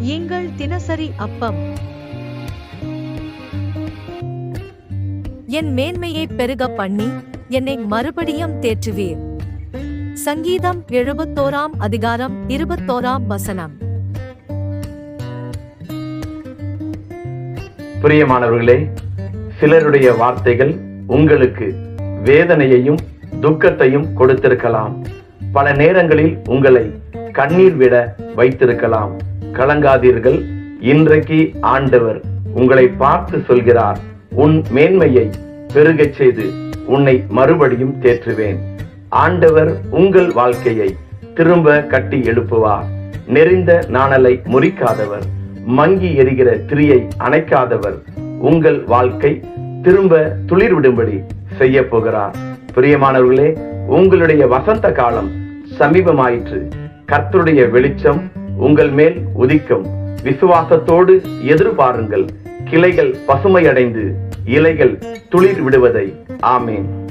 எங்கள் தினசரி அப்பம். என் மேன்மையை பெருக பண்ணி என்னை மறுபடியும் தேற்றுவீர். சங்கீதம் எழுபத்தோராம் அதிகாரம் இருபத்தோராம் வசனம். பிரியமானவர்களே சிலருடைய வார்த்தைகள் உங்களுக்கு வேதனையையும் துக்கத்தையும் கொடுத்திருக்கலாம். பல நேரங்களில் உங்களை கண்ணீர் விட வைத்திருக்கலாம். கலங்காதீர்கள். இன்றைக்கு ஆண்டவர் உங்களை பார்த்து சொல்கிறார் உன் மேன்மையை பெருகச் செய்து உன்னை மறுபடியும் தேற்றுவேன். ஆண்டவர் உங்கள் வாழ்க்கையை திரும்ப கட்டி எழுப்புவார். நெறிந்த நாணலை முறிக்காதவர் மங்கி எரிகிற திரியை அணைக்காதவர் உங்கள் வாழ்க்கை திரும்ப துளிர் விடும்படி செய்ய போகிறார். பிரியமானவர்களே உங்களுடைய வசந்த காலம் சமீபமாயிற்று. கர்த்தருடைய வெளிச்சம் உங்கள் மேல் உதிக்கும். விசுவாசத்தோடு எதிர்பாருங்கள். கிளைகள் பசுமையடைந்து இலைகள் துளிர் விடுவதை. ஆமேன்.